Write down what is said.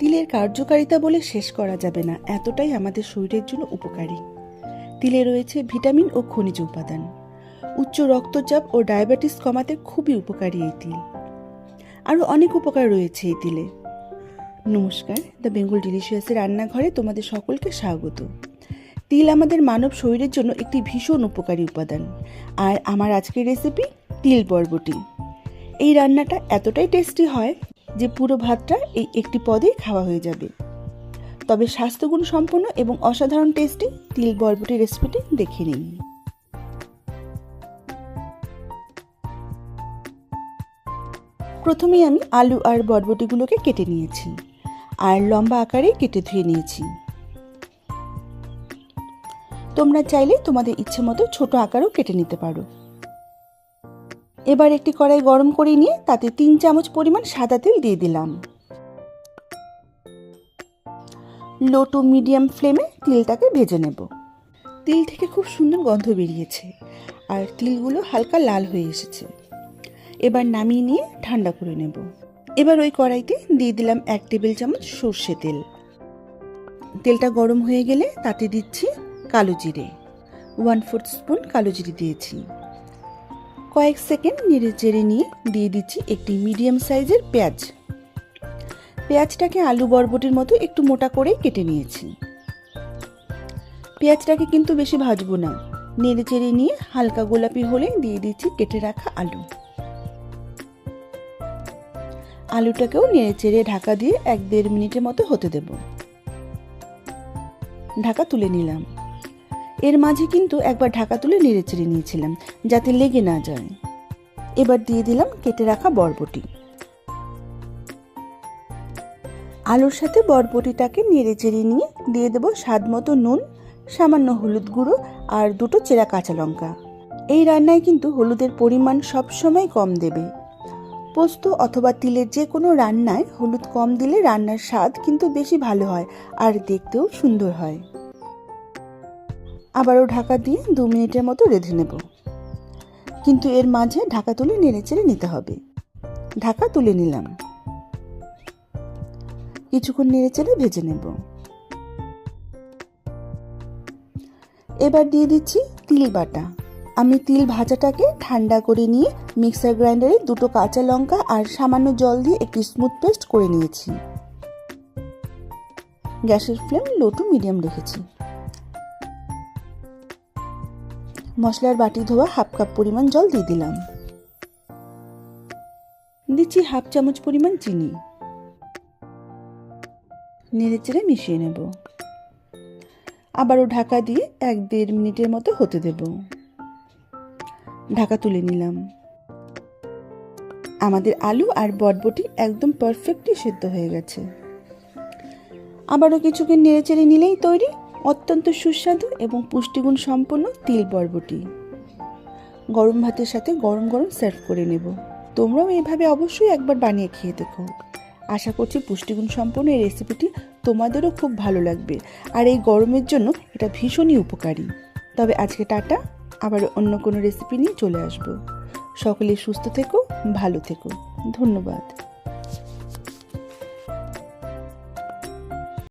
তিলের কার্যকারিতা বলে শেষ করা যাবে না, এতটাই আমাদের শরীরের জন্য উপকারী। তিলে রয়েছে ভিটামিন ও খনিজ উপাদান। উচ্চ রক্তচাপ ও ডায়াবেটিস কমাতে খুবই উপকারী এই তিল। আরও অনেক উপকার রয়েছে এই তিলে। নমস্কার, দ্য বেঙ্গল ডিলিশিয়াসের রান্নাঘরে তোমাদের সকলকে স্বাগত। তিল আমাদের মানব শরীরের জন্য একটি ভীষণ উপকারী উপাদান। আর আমার আজকের রেসিপি তিল বরবটি। এই রান্নাটা এতটাই টেস্টি হয় যে পুরো ভাতটা এই একটি পদেই খাওয়া হয়ে যাবে। তবে স্বাস্থ্যগুণ সম্পন্ন এবং অসাধারণ টেস্টি তিল বরবটি রেসিপিটি দেখে নিন। প্রথমেই আমি আলু আর বরবটিগুলোকে কেটে নিয়েছি আর লম্বা আকারে কেটে ধুয়ে নিয়েছি। তোমরা চাইলে তোমাদের ইচ্ছে মতো ছোট আকারও কেটে নিতে পারো। এবার একটি কড়াই গরম করে নিয়ে তাতে তিন চামচ পরিমাণ সাদা তেল দিয়ে দিলাম। লো টু মিডিয়াম ফ্লেমে তিলটাকে ভেজে নেব। তিল থেকে খুব সুন্দর গন্ধ বেরিয়েছে আর তিলগুলো হালকা লাল হয়ে এসেছে। এবার নামিয়ে নিয়ে ঠান্ডা করে নেব। এবার ওই কড়াইতে দিয়ে দিলাম এক টেবিল চামচ সর্ষে তেল। তেলটা গরম হয়ে গেলে তাতে দিচ্ছি কালো জিরে। ওয়ান ফোর্থ স্পুন কালো জিরে দিয়েছি। কয়েক সেকেন্ড নেড়ে চেড়ে নিয়ে দিয়ে দিচ্ছি একটি মিডিয়াম সাইজের পেঁয়াজ। পেঁয়াজটাকে আলু বরবটির মতো একটু মোটা করে কেটে নিয়েছি। পেঁয়াজটাকে কিন্তু বেশি ভাজবো না। নেড়ে চেড়ে নিয়ে হালকা গোলাপি হলে দিয়ে দিচ্ছি কেটে রাখা আলু। আলুটাকেও নেড়ে চেড়ে ঢাকা দিয়ে এক দেড় মিনিটের মতো হতে দেব। ঢাকা তুলে নিলাম। এর মাঝে কিন্তু একবার ঢাকা তুলে নেড়ে চেড়ে নিয়েছিলাম, যাতে লেগে না যায়। এবার দিয়ে দিলাম কেটে রাখা বরবটি। আলুর সাথে বরবটিটাকে নেড়ে চেড়ে নিয়ে দিয়ে দেবো স্বাদ মতো নুন, সামান্য হলুদ গুঁড়ো আর দুটো চেরা কাঁচা লঙ্কা। এই রান্নায় কিন্তু হলুদের পরিমাণ সবসময় কম দেবে। পোস্ত অথবা তিলের যে কোনো রান্নায় হলুদ কম দিলে রান্নার স্বাদ কিন্তু বেশি ভালো হয় আর দেখতেও সুন্দর হয়। আবারও ঢাকা দিয়ে দু মিনিটের মতো রেঁধে নেব। কিন্তু এর মাঝে ঢাকা তুলে নেড়ে চেড়ে নিতে হবে। ঢাকা তুলে নিলাম। কিছুক্ষণ নেড়ে চেড়ে ভেজে নেব। এবার দিয়ে দিচ্ছি তিল বাটা। আমি তিল ভাজাটাকে ঠান্ডা করে নিয়ে মিক্সার গ্রাইন্ডারে দুটো কাঁচা লঙ্কা আর সামান্য জল দিয়ে একটি স্মুথ পেস্ট করে নিয়েছি। গ্যাসের ফ্লেম লো টু মিডিয়াম রেখেছি। মশলার বাটি ধোয়া হাফ কাপ পরিমাণ জল দিয়ে দিলাম। দিচ্ছি হাফ চামচ পরিমাণ চিনি। নেড়ে চেড়ে মিশিয়ে নেব। আবারও ঢাকা দিয়ে এক দেড় মিনিটের মতো হতে দেব। ঢাকা তুলে নিলাম। আমাদের আলু আর বটবটি একদম পারফেক্টলি সেদ্ধ হয়ে গেছে। আবারও কিছুক্ষণ নেড়ে চেড়ে নিলেই তৈরি। অত্যন্ত সুস্বাদু এবং পুষ্টিগুণ সম্পন্ন তিল বরবটি গরম ভাতের সাথে গরম গরম সার্ভ করে নেব। তোমরাও এইভাবে অবশ্যই একবার বানিয়ে খেয়ে দেখো। আশা করছি পুষ্টিগুণ সম্পন্ন এই রেসিপিটি তোমাদেরও খুব ভালো লাগবে। আর এই গরমের জন্য এটা ভীষণই উপকারী। তবে আজকে টাটা, আবার অন্য কোনো রেসিপি নিয়ে চলে আসব। সকলে সুস্থ থেকো, ভালো থেকো। ধন্যবাদ।